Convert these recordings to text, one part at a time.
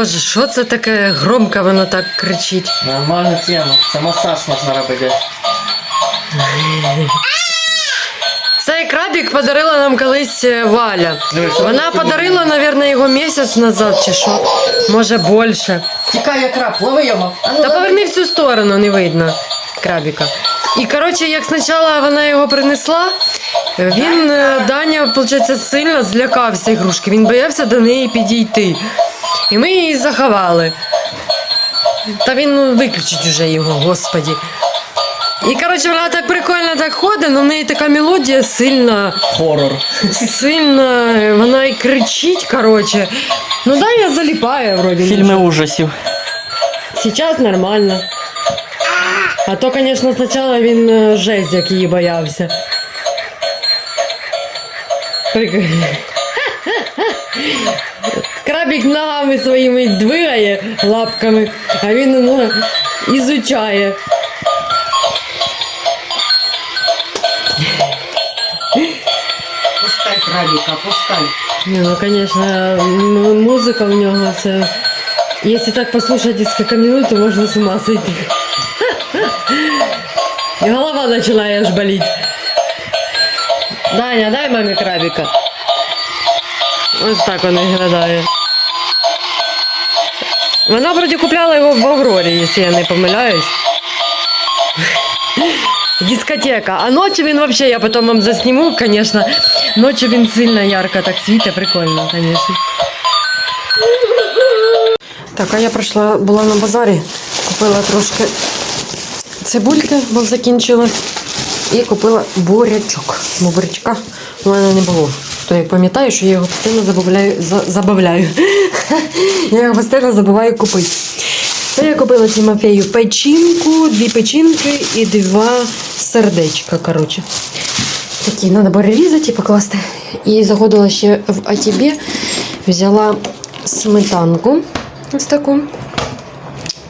Боже, що це таке громко воно так кричить? Нормальна тема. Це масаж можна робити. Цей крабик подарила нам колись е, Валя. Вона подарила, мабуть, його місяць назад чи що. Може більше. Тікає краб, лови його. Ну, Та поверни в цю сторону, не видно крабіка. І коротше, як спочатку вона його принесла, він е, Даня, виходить, сильно злякався ігрушки. Він боявся до неї підійти. І ми її заховали. Та він ну, виключить уже його, господі. І коротше, вона так прикольно так ходить, але в неї така мелодія сильна, Хорор. сильна, вона і кричить, коротше. Ну Даня заліпає вроді. Фільми ужасів. Сейчас нормально. А то, конечно, спочатку він е, жесть, як її боявся. Прикольно. Крабик ногами своїми двигає лапками, а він ну, ізучає. Пускай крабика, пускай. Не, ну, конечно, м- музика в нього це. Если так послушать несколько минут, то можно с ума сойти. И голова начинает аж болеть. Даня, дай мамі крабика. Ось так він виглядає. Вона вроді купляла його в Аврорі, якщо я не помиляюсь. Дискотека. А ночі він вообще, я потом вам засніму, конечно. Ночі він сильно ярко так світить, прикольно, конечно. Так, а я прийшла, була на базарі, купила трошки цибульки, бо закінчилась. І купила бурячок. Бо бурячка у мене не було. То як пам'ятаю, що я його постійно забавляю, забавляю. я постійно забуваю купити. Це я купила Тимофею печінку, дві печінки і два сердечка. Коротше. Такі треба перерізати і покласти. І заходила ще в АТБ, взяла сметанку ось таку.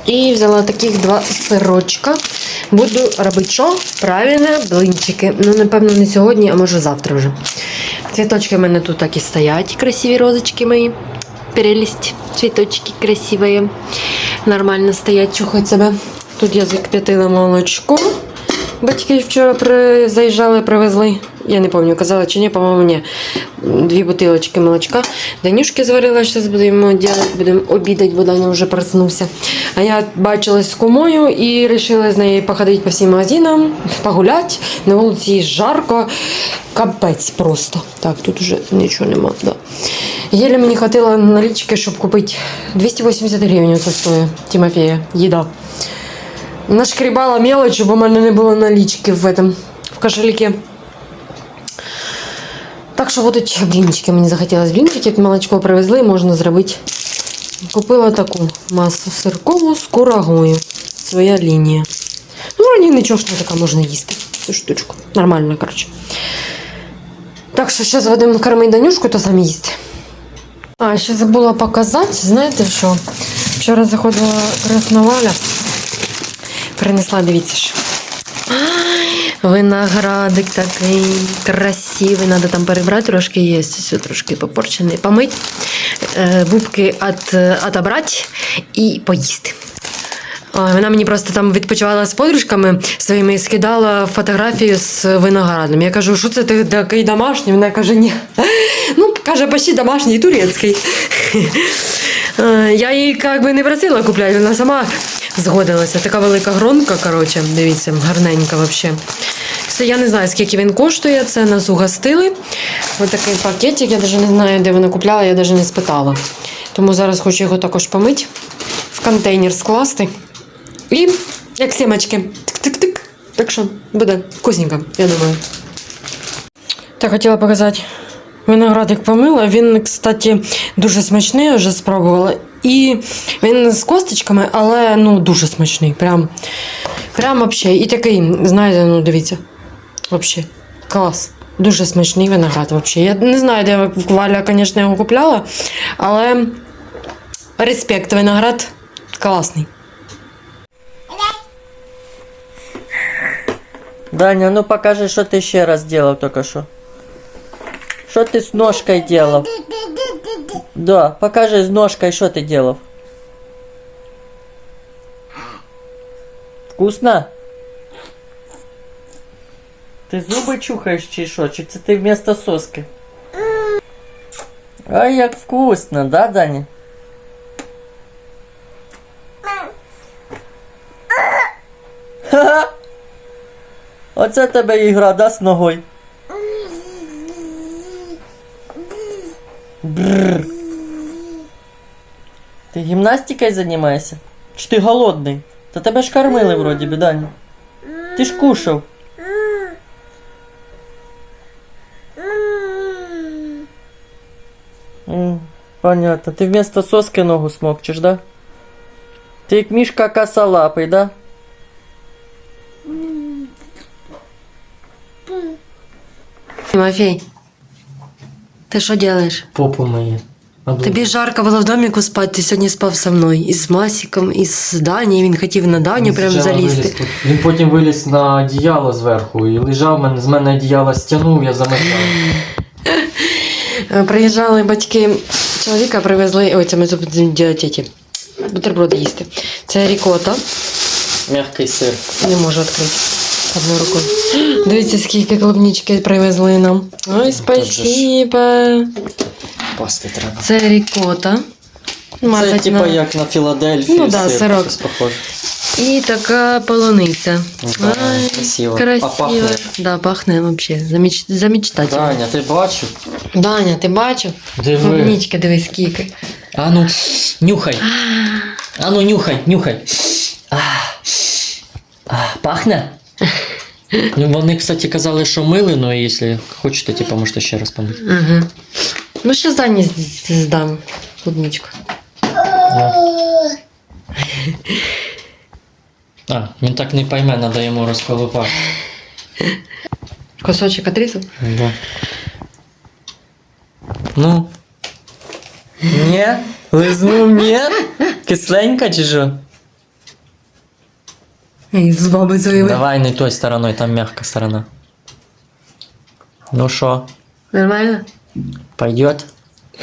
І взяла таких два сирочка. Буду робити що? Правильно, блинчики. Ну, напевно, не сьогодні, а може завтра вже. Цвіточки в мене тут так і стоять, красиві розочки мої. Прелесть, цвіточки красивые. Нормально стоять, чухать себе. Тут я закип'ятила молочко. Батьки вчора заїжджали, привезли. Я не пам'ятаю, казала чи ні, по-моєму, ні. Дві бутилочки молочка. Данюшки зварила, зараз будемо робити, будемо обідати, бо Даня вже проснувся. А я бачилась з кумою і вирішила з нею походити по всім магазинам, погуляти. На вулиці жарко, капець просто. Так, тут вже нічого нема. Да. Єлі мені хватило налічки, щоб купити 280 гривень це стоїть Тимофея, їда. Нашкрібала мелочі, бо в мене не було налічки в, этом, в кошельке. Так що будуть блінчики. Мені захотілося блінчики. Молочко привезли, можна зробити. Купила таку масу сиркову з курагою. Своя лінія. Ну, вроді нічого ж не така можна їсти. Цю штучку. Нормально, коротше. Так що зараз будемо кормити Данюшку, то самі їсти. А, ще забула показати, знаєте що? Вчора заходила Красноваля. Принесла, дивіться, що. Виноградик такий красивий. Надо там перебрати трошки є. Все трошки попорчений. Помить, е, бубки от, отобрати і поїсти. Вона мені просто там відпочивала з подружками своїми і скидала фотографію з виноградом. Я кажу, що це ти такий домашній? Вона каже, ні. Ну, каже, почти домашній турецький. Е, Я її як би не просила купляти, вона сама згодилася. Така велика гронка, коротше, дивіться, гарненька взагалі. Це я не знаю, скільки він коштує. Це нас угостили. Ось такий пакетик. Я навіть не знаю, де вона купляла, я навіть не спитала. Тому зараз хочу його також помити, в контейнер скласти. І як сімочки. Тик-тик-тик. Так що буде вкусненько, я думаю. Так, хотіла показати. Виноградик помила. Він, кстати, дуже смачний, вже спробувала. І він з косточками, але ну, дуже смачний. Прям, прям вообще. І такий, знаєте, ну дивіться. Вообще, клас. Дуже смачний виноград. Вообще. Я не знаю, де Валя, звісно, його купляла, але респект, виноград класний. Даня, ну покажи, що ти ще раз зробив тільки що. Что ты с ножкой делал? Да, покажи с ножкой, что ты делал. Вкусно? Ти зуби чухаєш чи що? Чи це ти вместо соски? Ай, як вкусно, да, Даня? Ха-ха! Оце тебе ігра, да, з ногою? Бррр. Ти гімнастикою займаєшся? Чи ти голодний? Та тебе ж кормили вроді би, Даня. Ти ж кушав. Понятно. Ти вместо соски ногу смокчеш, да? Ти як мішка косолапий, да? Тимофей, ти що робиш? Попу миє. Тобі жарко було в доміку спати, ти сьогодні спав со мною. І з Масіком, і з Дані. Він хотів на Даню прям залізти. Він потім виліз на одіяло зверху і лежав з мене одіяло стягнув, я замикав. Е, Приїжджали батьки чоловіка, привезли. Ой, це ми будемо робити ті бутерброди їсти. Це рікота. Мягкий сир. Не можу відкрити. Одною рукою. Дивіться, скільки клубнички привезли нам. Ой, спасибо. Пасти треба. Це рікота. Це типа на- як на Філадельфії. Ну да, сир, сирок. похоже. І така полуниця. Да, Ай, красиво. Красиво. А пахне? Да, пахне вообще. Заміч... Замечтательно. Даня, ти бачив? Даня, ти бачив? Диви. Дивись, скільки. А ну, нюхай. А ну, нюхай, нюхай. А, а, пахне? Ну, вони, кстати, казали, що мили, но якщо хочете, типа, можете ще раз помити. Угу. Ну, ще Дані з- здам клубничку. А, він так не пойме, треба йому розколупати. Кусочок отрізав? Да. Ну. Ні? Лизнув ні? Кисленька чи що? І з баби своїми. Давай не той стороною, там мягка сторона. Ну що, Нормально? пойдет?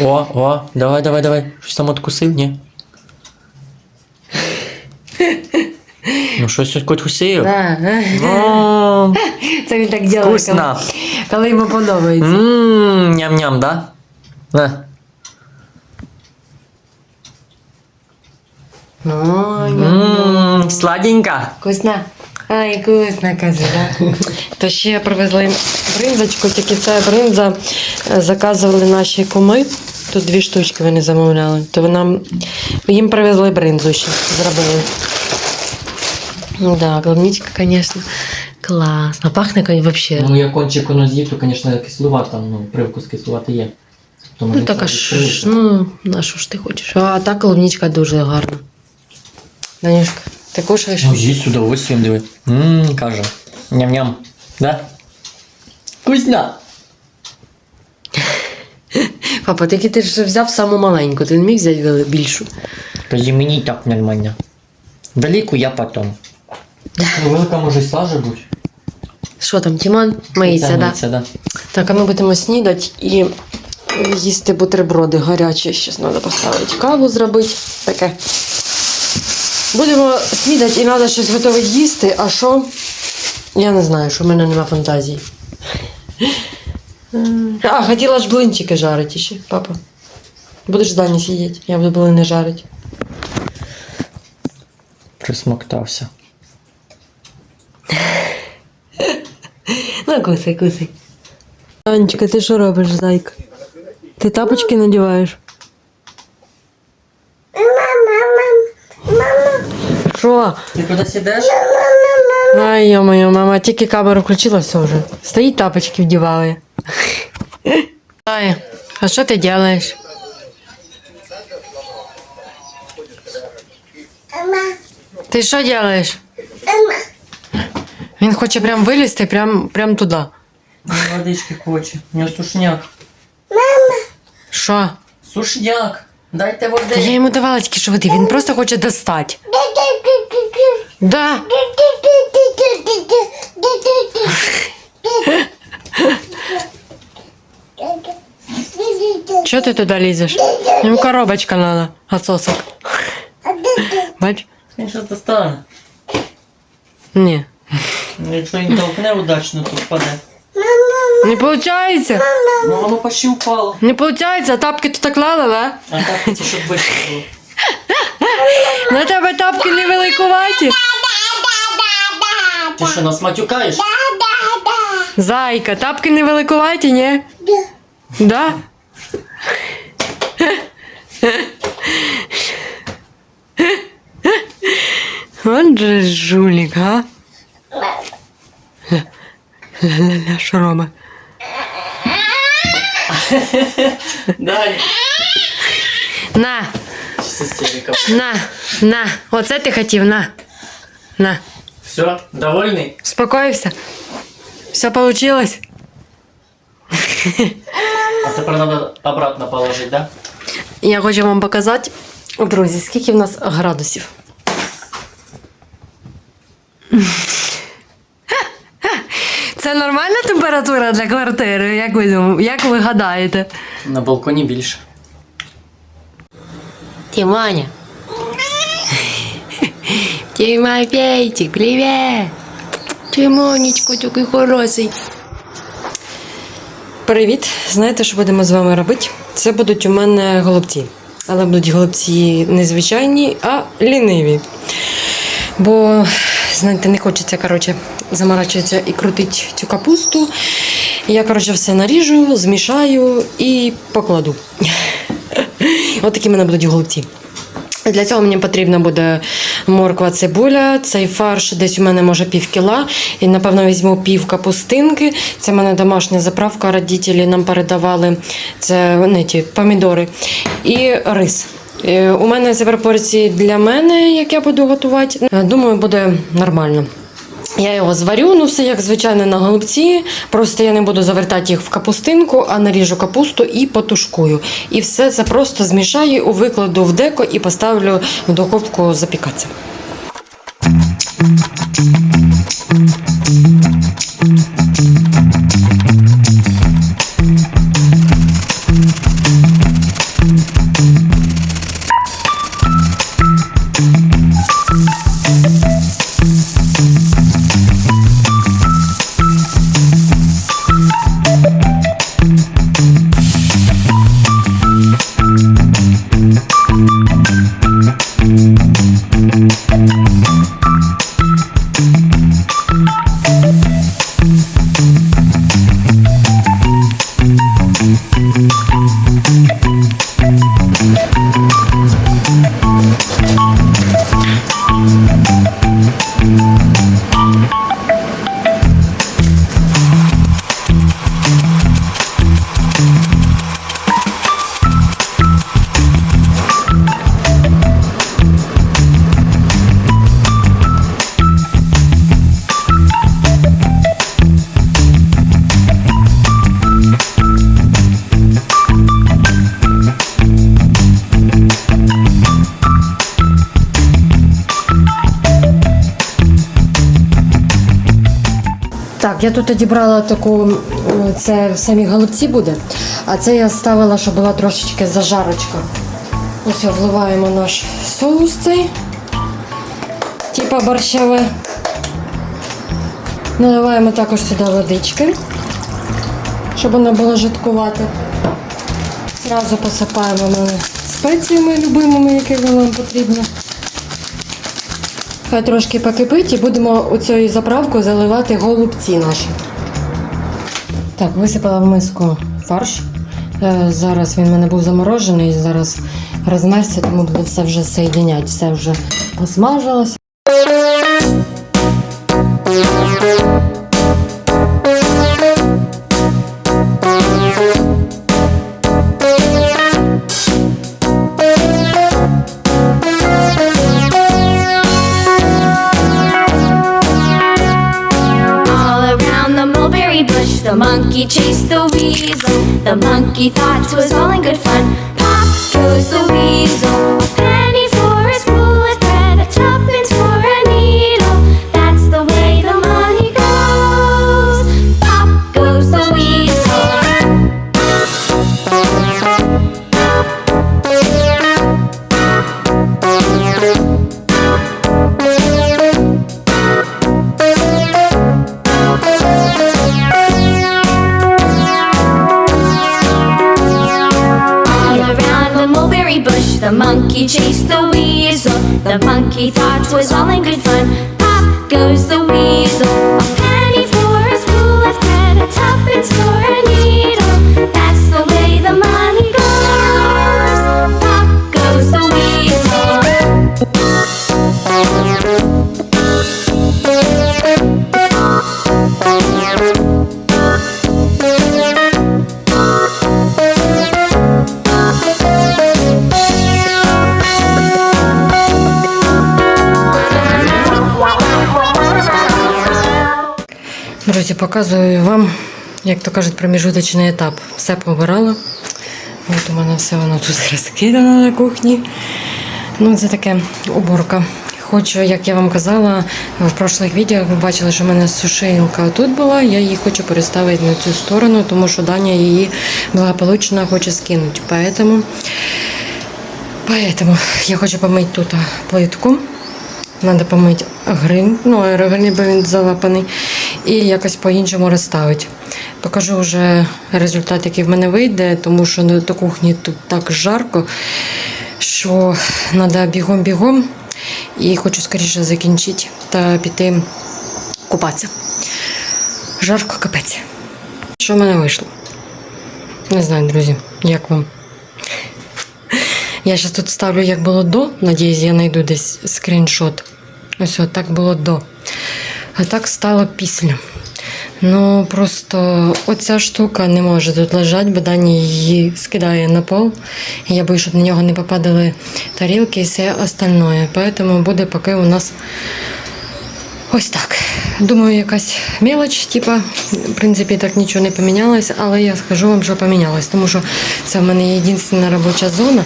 О, о, давай, давай, давай. Щось там откусив, ні? Ну щось откусив. Да. Ну, Це він так робить. вкусно. Коли, коли йому подобається. Ммм, ням-ням, да? На. Ммм, сладенько. Вкусно. Ай, вкусно, каже, да? То ще привезли бринзочку, тільки це бринза е, заказували наші куми. Тут дві штучки вони замовляли. То нам їм привезли бринзу ще, зробили. Ну да, клубничка, звісно, класно. Пахне взагалі. Ну, я кончик воно з'їв, то, звісно, кислувата, ну, привкус кислувати є. Ну так, а сам ж, відкриється. ну, на що ж ти хочеш? А та клубничка дуже гарна. Данюшка, ти кушаєш? Ну, їсть з удовольствием, диви. Ммм, каже. Ням-ням. Да? Вкусно. Папа, тільки ти ж взяв саму маленьку, ти не міг взяти більшу. Тоді мені і так нормально. Велику я потом. Ну, велика може й сажа бути. Що там, Тімон? Миється, так? Да? Да. Так, а ми будемо снідати і їсти бутерброди гарячі. Зараз треба поставити каву зробити. Таке. Будемо снідати і треба щось готове їсти, а що? Я не знаю, що в мене нема фантазії. А, хотіла ж блинчики жарити ще, папа. Будеш з Дані сидіти, я буду блини жарити. Присмоктався. Ну, кусай, кусай. Анечка, ти що робиш, зайка? Ти тапочки надіваєш? Що? Ти куди сидиш? Ай, ё-моё, мама тільки камеру включила, все вже. Стоїть тапочки вдіває. Ай, а що ти робиш? Ти що робиш? Він хоче прям вилізти, прям, прям туди. Водички хоче. У нього сушняк. Що? Сушняк. Дайте води. Та я йому давала тільки що води, він просто хоче достати. Да. Чого ти туди лізеш? Йому коробочка надо, отсосок. Бач? Він щось достане. Ні. Ну, Якщо він толкне удачно, то впаде. Не виходить? Ну воно почти впало. Не виходить, а тапки тут клали, да? А так це щоб вище було. На тебе тапки не великуваті. Ти що, нас матюкаєш? Зайка, тапки не великуваті, ні? Да? Он же жулік, а? Ля-ля-ля, що робить? Далі. На, Щас істерика. на, на. Оце ти хотів, на. На. Все, довольний? Успокоївся? Все получилось? А тепер треба обратно положити, да? Я хочу вам показати, друзі, скільки в нас градусів. Температура для квартири, як ви думаєте? Як ви гадаєте? На балконі більше. Тиманя. Тимофейчик, привіт! Тимонечко, такий хороший. Привіт! Знаєте, що будемо з вами робити? Це будуть у мене голубці. Але будуть голубці не звичайні, а ліниві. Бо, знаєте, не хочеться, коротше, заморачуватися і крутити цю капусту. Я, коротше, все наріжу, змішаю і покладу. От такі в мене будуть голубці. Для цього мені потрібна буде морква, цибуля, цей фарш десь у мене може пів кіла. І напевно візьму пів капустинки. Це в мене домашня заправка, родителі нам передавали. Це вони ті помідори. І рис. Е, У мене тепер пропорції для мене, як я буду готувати. Е, Думаю, буде нормально. Я його зварю, ну все як звичайно на голубці. Просто я не буду завертати їх в капустинку, а наріжу капусту і потушкую. І все це просто змішаю, викладу в деко і поставлю в духовку запікатися. Так, я тут одібрала таку, це самі голубці буде, а це я ставила, щоб була трошечки зажарочка. Ось вливаємо наш соус цей, типа борщове. Наливаємо також сюди водички, щоб воно було жидкувати. Зразу посипаємо ми спеціями любимими, які вам потрібно. Хай трошки покипить і будемо у цією заправкою заливати голубці наші. Так, висипала в миску фарш. Е, Зараз він в мене був заморожений, зараз розмерся, тому буде все вже соєдінять, Все вже посмажилося. Thought 'twas all in good fun. Показую вам, як то кажуть, проміжуточний етап. Все побирала. От у мене все воно тут розкидано на кухні. Ну, це таке уборка. Хочу, як я вам казала, в прошлих відео ви бачили, що в мене сушилка тут була. Я її хочу переставити на цю сторону, тому що Даня її благополучно хоче скинути. Поэтому, поэтому я хочу помити тут плитку. Треба помити грин, ну аерогрин, бо він залапаний, і якось по-іншому розставити. Покажу вже результат, який в мене вийде, тому що на- кухні тут так жарко, що треба бігом-бігом. І хочу скоріше закінчити та піти купатися. Жарко капець. Що в мене вийшло? Не знаю, друзі, як вам. Я зараз тут ставлю, як було до. Надіюсь, я знайду десь скріншот. Ось так було до. А так стало після. Ну просто оця штука не може тут лежати, бо Дані її скидає на пол. Я боюсь, щоб на нього не попадали тарілки і все остальное. Поэтому буде поки у нас ось так. Думаю, якась мелоч, типа, в принципі, так нічого не помінялось, але я скажу вам, що помінялось, тому що це в мене єдина робоча зона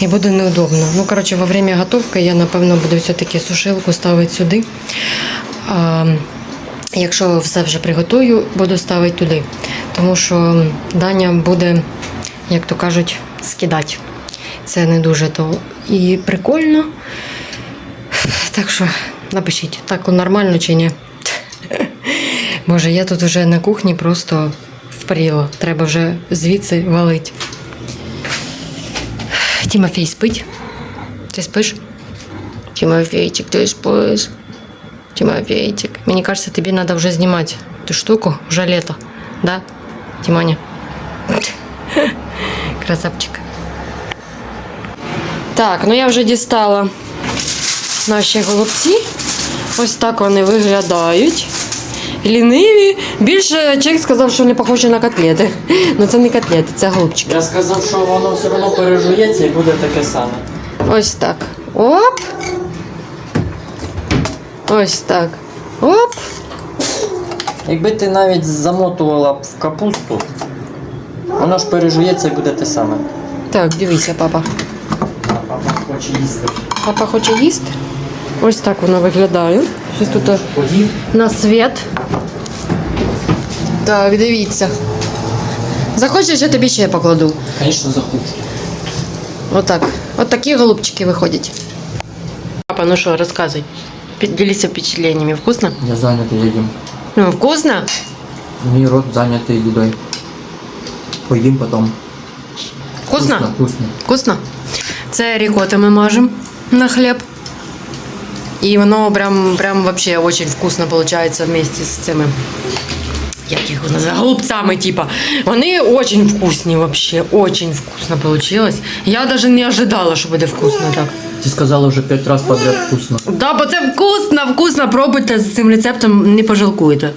і буде неудобно. Ну, коротше, во время готовки я, напевно, буду все-таки сушилку ставити сюди. А, якщо все вже приготую, буду ставити туди. Тому що Даня буде, як то кажуть, скидати. Це не дуже то і прикольно. Так що напишіть, так нормально чи ні. Боже, я тут вже на кухні просто впріла. Треба вже звідси валить. Тимофій спить. Ти спиш? Тимофейчик, ти спиш? Тимофейчик. Мені кажется, тобі треба вже знімати ту штуку, вже літо. Да? Тимоня? Красавчик. Так, ну я вже дістала наші голубці. Ось так вони виглядають. Ліниві. Більше чек сказав, що не похожі на котлети. Ну це не котлети, це голубчики. Я сказав, що воно все одно пережується і буде таке саме. Ось так. Оп. Ось так. Оп. Якби ти навіть замотувала б в капусту, воно ж пережується і буде те саме. Так, дивися, папа. Папа хоче їсти. Папа хоче їсти. Ось так воно виглядає. Щось тут Поїв. на світ. Так, дивіться. Захочеш, я тобі ще покладу. Звісно, захочу. Отак. От такі голубчики виходять. Папа, ну що, розказуй. Ділися впечатлениями. Вкусно? Я зайнятий їдім. Ну, вкусно? Мій рот зайнятий їдою. Поїм потім. Вкусно? Вкусно. Вкусно? Це рікоти ми мажемо на хліб. І воно прям, прям вообще очень вкусно получается вместе з цими. Як їх називають? Голубцями, типа. Вони очень вкусні вообще. Очень вкусно получилось. Я навіть не ожидала, що буде вкусно так. Ти сказала вже п'ять разів подряд вкусно. Да, бо це вкусно, вкусно. Пробуйте з цим рецептом, не пожалкуєте.